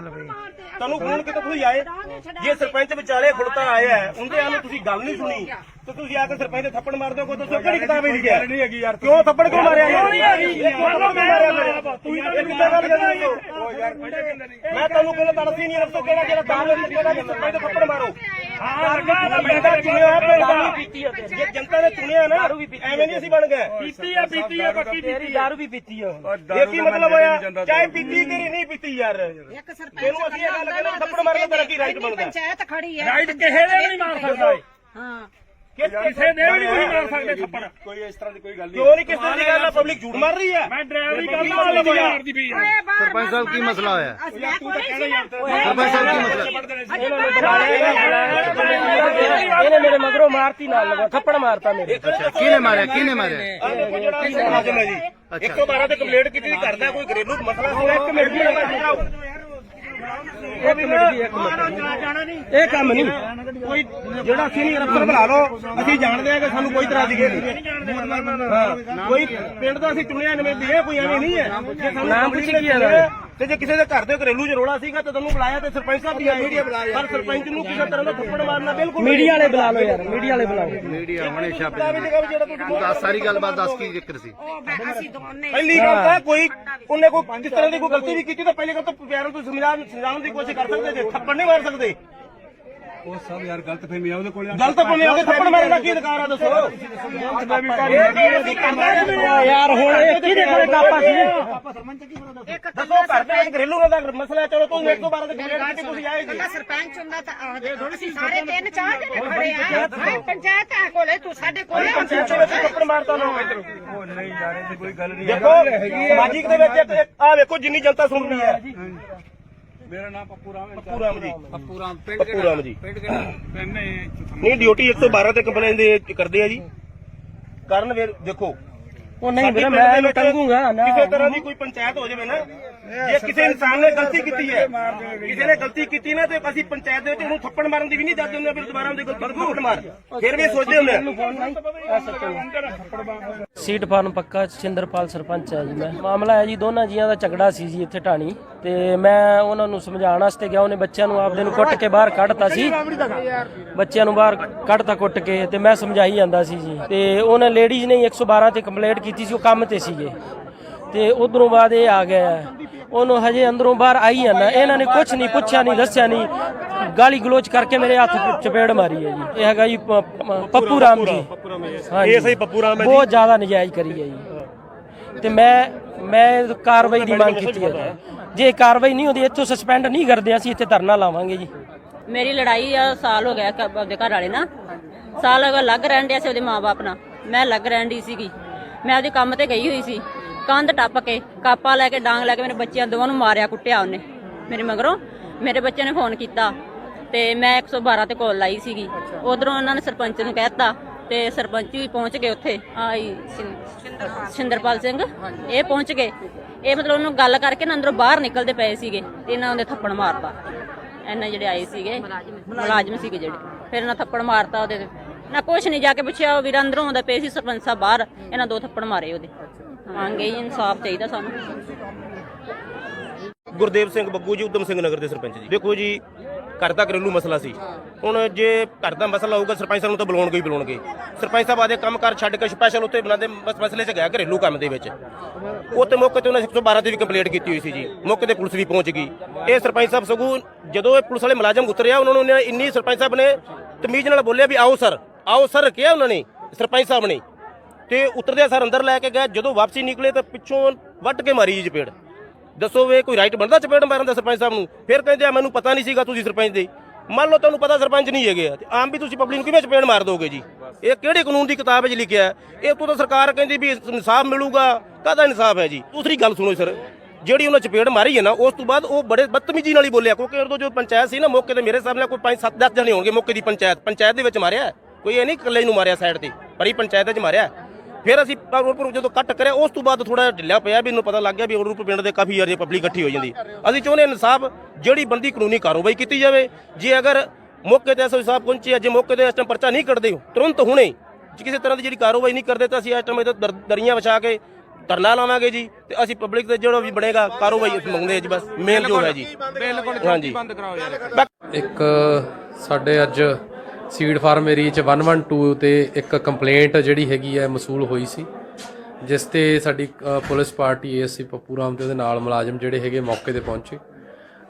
ਤੁਹਾਨੂੰ ਫੋਨ ਕਿਤੇ ਤੁਸੀਂ ਆਏ? ਜੇ ਸਰਪੰਚ ਵਿਚਾਲੇ ਖੁਲਤਾ ਆਇਆ ਹੈ, ਉਹਦੇ ਆਨੂੰ ਤੁਸੀਂ ਗੱਲ ਨਹੀਂ ਸੁਣੀ ਤੇ ਤੁਸੀਂ ਆ ਕੇ ਸਰਪੰਚ ਦੇ ਥੱਪੜ ਮਾਰ ਦੋਗੇ ਦੱਸੋ ਕਿਹੜੀ ਕਿਤਾਬ ਲਿਖਿਆ ਨਹੀਂ ਹੈਗੀ ਯਾਰ ਕਿਉਂ ਥੱਪੜ ਕਿਉਂ ਮਾਰਿਆ ਹੈਗੀ ਕਿਉਂ ਥੱਪੜ ਮਾਰਿਆ ਮੇਰੇ ਤੂੰ ਇਹ ਕਿੱਦਾਂ ਗੱਲ ਕਰਦੀ ਹੋ? ਯਾਰ ਮੈਂ ਤੁਹਾਨੂੰ ਕਹਿੰਦਾ ਤੜਫੀ ਨਹੀਂ ਰੱਖੋ ਕਿਹੜਾ ਜਿਹੜਾ ਦਾਲ ਵਿੱਚ ਕਿਹੜਾ ਕਿ ਸਰਪੰਚ ਦੇ ਥੱਪੜ ਮਾਰੋ। ਹਾਂ ਮੈਂ ਤਾਂ ਚੁਣਿਆ ਹੈ ਪਿੰਡ ਦਾ ਪੀਤੀ ਹੈ ਜੇ ਜਨਤਾ ਨੇ ਚੁਣਿਆ ਨਾ ਐਵੇਂ ਨਹੀਂ ਅਸੀਂ ਬਣ ਗਏ। ਪੀਤੀ ਆ ਪੀਤੀ ਆ ਪੱਕੀ ਪੀਤੀ ਆ। ਦਾਰੂ ਵੀ ਪੀਤੀ ਆ ਇਹ ਕੀ ਮਤਲਬ ਹੋਇਆ? ਚਾਹੇ ਪੀਤੀ ਕਿ ਨਹੀਂ ਪੀਤੀ ਯਾਰ। ਇੱਕ ਸਰਪੰਚ ਇਹਨੂੰ ਅਸੀਂ ਇਹ ਗੱਲ ਕਹਿੰਦੇ ਥੱਪੜ ਮਾਰਨ ਦਾ ਤੇਰਾ ਕੀ ਰਾਈਟ ਬਣਦਾ ਪੰਚਾਇਤ ਖੜੀ ਹੈ ਰਾਈਟ ਕਿਸੇ ਦੇ ਵੀ ਨਹੀਂ ਮਾਰ ਸਕਦਾ। ਹਾਂ। ਕਿਸ ਕਿਸੇ ਦੇ ਵੀ ਨਹੀਂ ਮਾਰ ਸਕਦੇ ਥੱਪੜ। ਕੋਈ ਇਸ ਤਰ੍ਹਾਂ ਦੀ ਕੋਈ ਗੱਲ ਨਹੀਂ। ਕਿਉਂ ਨਹੀਂ ਕਿਸ ਤਰ੍ਹਾਂ ਦੀ ਗੱਲ ਆ ਪਬਲਿਕ ਝੂਠ ਮਾਰ ਰਹੀ ਹੈ ਮੈਂ ਡਰਾਈਵਰੀ ਕਰਦਾ ਵਾਲੀ ਦੀ ਮਾਰਦੀ ਪਈ ਆ। ਸਰਪੰਚ ਸਾਹਿਬ ਕੀ ਮਸਲਾ ਹੋਇਆ? ਤੂੰ ਤਾਂ ਕਹਿੰਦਾ ਯਾਰ ਸਰਪੰਚ ਸਾਹਿਬ ਕੀ ਮਸਲਾ? ਇਹਨੇ ਮੇਰੇ ਮਗਰੋਂ ਮਾਰਤੀ ਨਾਲ। ਲਗਾ ਥੱਪੜ ਮਾਰਤਾ ਮੇਰੇ। ਕਿਹਨੇ ਮਾਰਿਆ? ਕਿਹਨੇ ਮਾਰਿਆ? ਦੇਖੋ ਜਿਹੜਾ ਇਹ ਮੁਲਾਜ਼ਮ ਹੈ ਜੀ। 112 ਤੇ ਕੰਪਲੇਂਟ ਕੀਤੀ ਕਰਦਾ ਕੋਈ ਘਰੇਲੂ ਮਸਲਾ ਹੋਇਆ ਇੱਕ ਮਿੰਟ ਦੀ ਇੱਕ ਮਿੰਟ ਜੀ ਇੱਕ ਮਿੰਟ। ਇਹ ਕੰਮ ਨਹੀਂ। ਕੋਈ ਜਿਹੜਾ ਸੀਨੀਅਰ ਅਫਸਰ ਬੁਲਾ ਲਓ ਅਸੀਂ ਜਾਣਦੇ ਹਾਂ ਕਿ ਸਾਨੂੰ ਕੋਈ ਇਤਰਾਜ਼ ਨਹੀਂ ਹਾਂ। ਕੋਈ ਪਿੰਡ ਦਾ ਅਸੀਂ ਚੁਣਿਆ ਨਵੇਂ ਦੀ ਇਹ ਕੋਈ ਐਵੇਂ ਨਹੀਂ ਹੈ। ਜੇ ਸਾਨੂੰ ਨਾਮ ਪੁੱਛੀ ਕੀ ਹੈ ਤੇ ਜੇ ਕਿਸੇ ਦੇ ਘਰ ਦੇ ਘਰੇਲੂ ਚ ਰੋਲਾ ਸੀਗਾ ਤੇ ਤੁਹਾਨੂੰ ਬੁਲਾਇਆ ਤੇ ਸਰਪੰਚ ਸਾਹਿਬ ਵੀ ਆਏ ਪਰ ਸਰਪੰਚ ਨੂੰ ਕਿਸੇ ਤਰ੍ਹਾਂ ਦਾ ਥੱਪੜ ਮਾਰਨਾ ਬਿਲਕੁਲ ਮੀਡੀਆ ਵਾਲੇ ਬੁਲਾ ਲਓ ਯਾਰ ਮੀਡੀਆ ਵਾਲੇ ਬੁਲਾਓ। ਮੀਡੀਆ ਹੁਣੇ ਛਾਪੇ ਦੱਸ ਸਾਰੀ ਗੱਲਬਾਤ ਦੱਸ ਕੀ ਜ਼ਿਕਰ ਸੀ? ਅਸੀਂ ਦੋਨੇ ਪਹਿਲੀ ਗੱਲ ਤਾਂ ਕੋਈ ਉਹਨੇ ਕੋਈ ਕਿਸ ਤਰ੍ਹਾਂ ਦੀ ਕੋਈ ਗਲਤੀ ਵੀ ਕੀਤੀ ਤਾਂ ਪਹਿਲੀ ਗੱਲ ਤਾਂ ਪਿਆਰਾਂ ਤੋਂ ਸਮਝਾਉਣ ਸਮਝਾਉਣ ਦੀ ਕੋਸ਼ਿਸ਼ ਕਰ ਸਕਦੇ ਜੇ। ਥੱਪੜ ਨਹੀਂ ਮਾਰ ਸਕਦੇ। ਉਹ ਸਭ ਯਾਰ ਗਲਤ ਫਹਿਮੀ ਆ ਉਹਦੇ ਕੋਲ ਗਲਤ ਬੰਦੇ ਹੋ ਕੇ ਥੱਪੜ ਮਾਰਨ ਦਾ ਕੀ ਅਧਿਕਾਰ ਆ ਦੱਸੋ? ਯਾਰ ਹੁਣ ਇਹ ਕਿਹਦੇ ਕੋਲੇ ਕਾਪਾ ਸੀ ਦੱਸੋ? ਘਰ ਦੇ ਘਰੇਲੂ ਦਾ ਮਸਲਾ ਹੈ, ਚਲੋ ਤੁਸੀਂ 112 ਦੇ ਕੰਪਲੇਂਟ ਕੀਤੀ ਤੁਸੀਂ ਆਏ ਜੀ? ਕੱਲਾ ਸਰਪੰਚ ਹੁੰਦਾ ਤਾਂ ਆਹ ਅਸੀਂ ਸਾਰੇ ਤਿੰਨ ਚਾਰ ਜਣੇ ਖੜੇ ਆ। ਹਾਂ ਪੰਚਾਇਤ ਹੈ ਕੋਲੇ ਤੂੰ ਸਾਡੇ ਕੋਲੇ ਪੰਚਾਇਤ ਦੇ ਵਿੱਚ ਥੱਪੜ ਮਾਰਤਾ ਨਾ ਇੱਧਰ। ਉਹ ਨਹੀਂ ਯਾਰ ਇਹ ਕੋਈ ਗੱਲ ਨਹੀਂ ਦੇਖੋ ਸਮਾਜਿਕ ਦੇ ਵਿੱਚ ਆ ਵੇਖੋ ਜਿੰਨੀ ਜਨਤਾ ਸੁਣ ਰਹੀ ਹੈ। ਮੇਰਾ ਨਾਮ ਪੱਪੂ ਰਾਮ ਹੈ ਪੱਪੂ ਰਾਮ ਜੀ। ਪੱਪੂ ਰਾਮ ਪਿੰਡ ਪੱਪੂ ਰਾਮ ਜੀ। ਪਿੰਡ ਕਿਹੜਾ? ਪਿੰਡ ਨਹੀਂ ਡਿਊਟੀ 112 ਤੇ ਕੰਪਲੇਂਟ ਦੇ ਕਰਦੇ ਆ ਜੀ। ਕਰਨ ਫਿਰ ਦੇਖੋ। ਉਹ ਨਹੀਂ ਵੀਰੇ ਮੈਂ ਇਹਨੂੰ ਟੰਗੂਗਾ ਨਾ। ਕਿਸੇ ਤਰ੍ਹਾਂ ਦੀ ਕੋਈ ਪੰਚਾਇਤ ਹੋ ਜਾਵੇ ਨਾ ਜੇ ਕਿਸੇ ਇਨਸਾਨ ਨੇ ਗਲਤੀ ਕੀਤੀ ਹੈ ਕਿਸੇ ਨੇ ਗਲਤੀ ਕੀਤੀ ਨਾ ਤੇ ਅਸੀਂ ਪੰਚਾਇਤ ਦੇ ਵਿੱਚ ਉਹਨੂੰ ਥੱਪੜ ਮਾਰਨ ਦੀ ਵੀ ਨਹੀਂ ਦੱਸਦੇ ਹੁੰਦੇ ਵੀ ਦੁਬਾਰਾ ਉਹਦੀ ਨੂੰ ਥੱਪੜ ਮਾਰ। ਫਿਰ ਵੀ ਸੋਚਦੇ ਹੁੰਦੇ ਆ। ਸੀਟ ਫਾਰਮ ਪੱਕਾ ਸਿੰਦਰਪਾਲ ਸਰਪੰਚ ਹੈ ਜੀ ਮੈਂ। ਮਾਮਲਾ ਹੈ ਜੀ ਦੋਨਾਂ ਜੀਆਂ ਦਾ ਝਗੜਾ ਸੀ ਜੀ ਇੱਥੇ ਢਾਣੀ। ਤੇ ਮੈਂ ਉਹਨਾਂ ਨੂੰ ਸਮਝਾਉਣ ਵਾਸਤੇ ਗਿਆ ਉਹਨੇ ਬੱਚਿਆਂ ਨੂੰ ਆਪਦੇ ਨੂੰ ਕੁੱਟ ਕੇ ਬਾਹਰ ਕੱਢਤਾ ਸੀ। ਬੱਚਿਆਂ ਨੂੰ ਬਾਹਰ ਕੱਢਤਾ ਕੁੱਟ ਕੇ ਤੇ ਮੈਂ ਸਮਝਾਈ ਜਾਂਦਾ ਸੀ ਜੀ। ਤੇ ਉਹਨਾਂ ਲੇਡੀਜ਼ ਨੇ 112 ਤੇ ਕੰਪਲੇਂਟ ਕੀਤੀ ਸੀ ਉਹ ਕੰਮ ਤੇ ਸੀਗੇ। ਤੇ ਉਧਰੋਂ ਬਾਅਦ ਇਹ ਆ ਗਿਆ। ਉਹਨੂੰ ਹਜੇ ਅੰਦਰੋਂ ਬਾਹਰ ਆਈ ਜਾਂਦਾ ਇਹਨਾਂ ਨੇ ਕੁਝ ਨਹੀਂ ਪੁੱਛਿਆ ਨਹੀਂ ਦੱਸਿਆ ਨਹੀਂ। ਗਾਲੀ ਗਲੋਚ ਕਰਕੇ ਮੇਰੇ ਹੱਥ 'ਚ ਚਪੇੜ ਮਾਰੀ ਹੈ ਜੀ। ਇਹ ਹੈਗਾ ਜੀ ਪ- ਪ- ਪੱਪੂ ਰਾਮ ਜੀ। ਹਾਂਜੀ। ਇਹ ਸਹੀ ਪੱਪੂ ਰਾਮ ਹੈ ਜੀ। ਬਹੁਤ ਜ਼ਿਆਦਾ ਨਜਾਇਜ਼ ਕਰੀ ਹੈ ਜੀ। ਤੇ ਮੈਂ ਮੈਂ ਕਾਰਵਾਈ ਦੀ ਮੰਗ ਕੀਤੀ ਹੈ। ਜੀ। ਕਾਰਵਾਈ ਨਹੀਂ ਹੁੰਦੀ ਇੱਥੋਂ ਸਸਪੈਂਡ ਨਹੀਂ ਕਰਦੇ ਅਸੀਂ ਇੱਥੇ ਧਰਨਾ ਲਾਵਾਂਗੇ ਜੀ। ਮੇਰੀ ਲੜਾਈ ਆ ਸਾਲ ਹੋ ਗਿਆ ਆਪਦੇ ਘਰ ਵਾਲੇ ਨਾਲ। ਸਾਲ ਹੋ ਗਿਆ ਲੱਗ ਰਹਿਣ ਡਿਆ ਸੀ ਉਹਦੇ ਮਾਪੇ ਨਾਲ ਮੈਂ ਲੱਗ ਰਹਿਣ ਦੀ ਸੀਗੀ। ਮੈਂ ਉਹਦੇ ਕੰਮ ਤੇ ਗਈ ਹੋਈ ਸੀ। ਕੰਧ ਟੱਪ ਕੇ ਕਾਪਾ ਲੈ ਕੇ ਡਾਂਗ ਲੈ ਕੇ ਮੇਰੇ ਬੱਚਿਆਂ ਦੋਵਾਂ ਨੂੰ ਮਾਰਿਆ, ਕੁੱਟਿਆ ਉਹਨੇ। ਮੇਰੇ ਮਗਰੋਂ ਮੇਰੇ ਬੱਚੇ ਨੇ ਫੋਨ ਕੀਤਾ ਤੇ ਮੈਂ 112 ਤੇ ਕਾਲ ਲਾਈ ਸੀਗੀ। ਉਧਰੋਂ ਉਹਨਾਂ ਨੇ ਸਰਪੰਚ ਨੂੰ ਕਹਿਤਾ ਤੇ ਸਰਪੰਚ ਵੀ ਪਹੁੰਚ ਗਏ ਉੱਥੇ। ਆਈ ਸਿੰਦਰਪਾਲ ਸਿੰਘ। ਇਹ ਪਹੁੰਚ ਗਏ। ਇਹ ਮਤਲਬ ਉਹਨੂੰ ਗੱਲ ਕਰਕੇ ਨਾ ਅੰਦਰੋਂ ਬਾਹਰ ਨਿਕਲਦੇ ਪਏ ਸੀਗੇ ਤੇ ਇਹਨਾਂ ਉਹਦੇ ਥੱਪੜ ਮਾਰਤਾ। ਇਹਨਾਂ ਜਿਹੜੇ ਆਏ ਸੀਗੇ, ਮੁਲਾਜ਼ਮ ਸੀਗੇ ਜਿਹੜੇ। ਫਿਰ ਇਹਨਾਂ ਥੱਪੜ ਮਾਰਤਾ ਉਹਦੇ ਤੇ। ਨਾ ਕੁਛ ਨਹੀਂ ਜਾ ਕੇ ਪੁੱਛਿਆ ਉਹ ਵੀਰ ਅੰਦਰੋਂ ਆਉਂਦਾ ਪਏ ਸੀ, ਸਰਪੰਚ ਸਾਹਿਬ ਬਾਹਰ। ਇਹਨਾਂ ਦੋ ਥੱਪੜ ਮਾਰੇ ਉਹਦੇ। ਮੰਗੇ ਇਨਸਾਫ ਚਾਹੀਦਾ ਸਾਨੂੰ। ਗੁਰਦੇਵ ਸਿੰਘ ਬੱਗੂ ਜੀ, ਉਦਮ ਸਿੰਘ ਨਗਰ ਦੇ ਸਰਪੰਚ ਜੀ। ਦੇਖੋ ਜੀ, ਘਰ ਦਾ ਘਰੇਲੂ ਮਸਲਾ ਸੀ। ਹੁਣ ਜੇ ਘਰ ਦਾ ਮਸਲਾ ਹੋਊਗਾ, ਸਰਪੰਚ ਸਾਹਿਬ ਨੂੰ ਤਾਂ ਬੁਲਾਉਣਗੇ ਹੀ ਬੁਲਾਉਣਗੇ। ਸਰਪੰਚ ਸਾਹਿਬ ਆਦੇ ਕੰਮ ਕਰ ਛੱਡ ਕੇ ਸਪੈਸ਼ਲ ਉੱਤੇ ਬਣਾਦੇ ਬਸ ਮਸਲੇ 'ਚ ਗਿਆ ਘਰੇਲੂ ਕੰਮ ਦੇ ਵਿੱਚ। ਉਹ ਤੇ ਮੌਕੇ ਤੇ ਉਹਨਾਂ 112 ਤੇ ਵੀ ਕੰਪਲੇਂਟ ਕੀਤੀ ਹੋਈ ਸੀ ਜੀ। ਮੌਕੇ ਤੇ ਪੁਲਿਸ ਵੀ ਪਹੁੰਚ ਗਈ। ਇਹ ਸਰਪੰਚ ਸਾਹਿਬ ਸਗੋਂ ਜਦੋਂ ਇਹ ਪੁਲਿਸ ਵਾਲੇ ਮੁਲਾਜ਼ਮ ਉਤਰਿਆ, ਉਹਨਾਂ ਨੂੰ ਇੰਨੀ ਸਰਪੰਚ ਸਾਹਿਬ ਨੇ ਤਮੀਜ਼ ਨਾਲ ਬੋਲਿਆ ਵੀ ਆਓ ਸਰ ਆਓ ਸਰ ਕਿਹਾ ਉਹਨਾਂ ਨੇ, ਸਰਪੰਚ ਸਾਹਿਬ ਨੇ। ਤੇ ਉਤਰਦੇ ਸਰ ਅੰਦਰ ਲੈ ਕੇ ਗਏ। ਜਦੋਂ ਵਾਪਸੀ ਨਿਕਲੇ ਤਾਂ ਪਿੱਛੋਂ ਵੱਟ ਕੇ ਮਾਰੀ ਜੀ ਚਪੇੜ। ਦੱਸੋ ਵੇ ਕੋਈ ਰਾਈਟ ਬਣਦਾ ਚਪੇੜ ਮਾਰਨ ਦਾ ਸਰਪੰਚ ਸਾਹਿਬ ਨੂੰ? ਫਿਰ ਕਹਿੰਦੇ ਆ, ਮੈਨੂੰ ਪਤਾ ਨਹੀਂ ਸੀਗਾ ਤੁਸੀਂ ਸਰਪੰਚ ਦੇ। ਮੰਨ ਲਓ ਤੁਹਾਨੂੰ ਪਤਾ ਸਰਪੰਚ ਨਹੀਂ ਹੈਗੇ ਤੇ ਆਮ ਵੀ ਤੁਸੀਂ ਪਬਲਿਕ ਨੂੰ ਕਿਵੇਂ ਚਪੇੜ ਮਾਰ ਦੋਗੇ ਜੀ? ਇਹ ਕਿਹੜੇ ਕਾਨੂੰਨ ਦੀ ਕਿਤਾਬ ਵਿੱਚ ਲਿਖਿਆ ਇਹ ਤੋਂ ਤਾਂ ਸਰਕਾਰ ਕਹਿੰਦੀ ਵੀ ਇਨਸਾਫ ਮਿਲੂਗਾ। ਕਾਹਦਾ ਇਨਸਾਫ ਹੈ ਜੀ? ਦੂਸਰੀ ਗੱਲ ਸੁਣੋ ਸਰ। ਜਿਹੜੀ ਉਹਨਾਂ ਚਪੇੜ ਮਾਰੀ ਹੈ ਨਾ, ਉਸ ਤੋਂ ਬਾਅਦ ਉਹ ਬੜੇ ਬਦਤਮੀਜ਼ੀ ਨਾਲ ਹੀ ਬੋਲਿਆ। ਕਿਉਂਕਿ ਉਦੋਂ ਜੋ ਪੰਚਾਇਤ ਸੀ ਨਾ, ਮੌਕੇ ਤੇ ਮੇਰੇ ਸਾਹਮਣੇ ਕੋਈ 5 7 10 ਜਣੇ ਹੋਣਗੇ ਮੌਕੇ ਦੀ ਪੰਚਾਇਤ। ਪੰਚਾਇਤ ਦੇ ਵਿੱਚ ਮਾਰਿਆ। ਕੋਈ ਇਹ ਨਹੀਂ ਇਕੱਲੇ ਨੂੰ ਮਾਰਿਆ ਸਾਈਡ ਤੇ, ਪਰ ਇਹ ਪੰਚਾਇਤ ਵਿੱਚ ਮਾਰਿਆ। ਫਿਰ ਅਸੀਂ ਰੋਡਪੁਰ ਜਦੋਂ ਕੱਟ ਕਰਿਆ ਉਸ ਤੋਂ ਬਾਅਦ ਥੋੜਾ ਢਿੱਲਾ ਪਿਆ ਵੀ ਇਹਨੂੰ ਪਤਾ ਲੱਗ ਗਿਆ ਵੀ ਰੋਡਪੁਰ ਪਿੰਡ ਦੇ ਕਾਫੀ ਯਾਰ ਪਬਲਿਕ ਇਕੱਠੀ ਹੋ ਜਾਂਦੀ। ਅਸੀਂ ਚਾਹੁੰਦੇ ਹਾਂ ਇਨਸਾਫ ਜਿਹੜੀ ਬੰਦੀ ਕਾਨੂੰਨੀ ਕਾਰਵਾਈ ਕੀਤੀ ਜਾਵੇ ਜੇ ਅਗਰ ਮੌਕੇ ਤੇ ਐਸਓ ਸਾਹਿਬ ਪਹੁੰਚੇ ਜੇ ਮੌਕੇ ਤੇ ਇਸ ਟਾਈਮ ਪਰਚਾ ਨਹੀਂ ਕੱਢਦੇ ਹੋ ਤੁਰੰਤ ਹੁਣੇ ਜੇ ਕਿਸੇ ਤਰ੍ਹਾਂ ਦੀ ਜਿਹੜੀ ਕਾਰਵਾਈ ਨਹੀਂ ਕਰਦੇ ਤਾਂ ਅਸੀਂ ਇਸ ਟਾਈਮ ਇਹਦੇ ਦਰ- ਦਰੀਆਂ ਵਿਛਾ ਕੇ ਧਰਨਾ ਲਾਵਾਂਗੇ ਜੀ ਤੇ ਅਸੀਂ ਪਬਲਿਕ ਤੇ ਜਿਹੜਾ ਵੀ ਬਣੇਗਾ ਕਾਰੋਬਾਈ ਅਸੀਂ ਮੰਗਦੇ ਹਾਂ ਜੀ ਬਸ ਮੇਨ ਜੋ ਹੈ ਜੀ। ਹਾਂਜੀ। ਇੱਕ ਸਾਡੇ ਅੱਜ ਸੀਡ ਫਾਰਮ ਏਰੀਆ ਚ 112 ਤੇ ਇੱਕ ਕੰਪਲੇਂਟ ਜਿਹੜੀ ਹੈਗੀ ਹੈ ਮਸੂਲ ਹੋਈ ਸੀ, ਜਿਸ ਤੇ ਸਾਡੀ police party ASC Pappu Ram ਤੇ ਉਹਦੇ ਨਾਲ ਮੁਲਾਜ਼ਮ ਜਿਹੜੇ ਹੈਗੇ ਮੌਕੇ ਤੇ ਪਹੁੰਚੇ।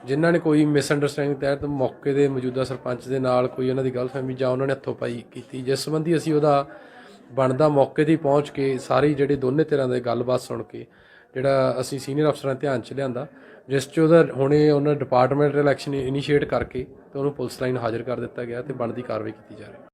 ਜਿਨ੍ਹਾਂ ਨੇ ਕੋਈ ਮਿਸਅੰਡਰਸਟੈਂਡਿੰਗ ਤਹਿਤ ਮੌਕੇ ਦੇ ਮੌਜੂਦਾ ਸਰਪੰਚ ਦੇ ਨਾਲ ਕੋਈ ਉਹਨਾਂ ਦੀ ਗਲਤਫਹਿਮੀ ਜਾਂ ਉਹਨਾਂ ਨੇ ਹੱਥੋਂ ਪਾਈ ਕੀਤੀ, ਜਿਸ ਸੰਬੰਧੀ ਅਸੀਂ ਉਹਦਾ ਬਣਦਾ ਮੌਕੇ ਤੇ ਪਹੁੰਚ ਕੇ ਸਾਰੀ ਜਿਹੜੇ ਦੋਨੇ ਤਰ੍ਹਾਂ ਦੇ ਗੱਲਬਾਤ ਸੁਣ ਕੇ ਜਿਹੜਾ ਅਸੀਂ ਸੀਨੀਅਰ ਅਫਸਰਾਂ ਧਿਆਨ ਚ ਲਿਆਂਦਾ, ਜਿਸ ਚ ਉਹਦਾ ਹੁਣੇ ਉਹਨਾਂ ਡਿਪਾਰਟਮੈਂਟ ਇਲੈਕਸ਼ਨ ਇਨੀਸ਼ੀਏਟ ਕਰਕੇ ਤੇ ਉਹਨੂੰ ਪੁਲਿਸ ਲਾਈਨ ਹਾਜ਼ਰ ਕਰ ਦਿੱਤਾ ਗਿਆ ਤੇ ਬਣਦੀ ਕਾਰਵਾਈ ਕੀਤੀ ਜਾ ਰਹੀ ਹੈ।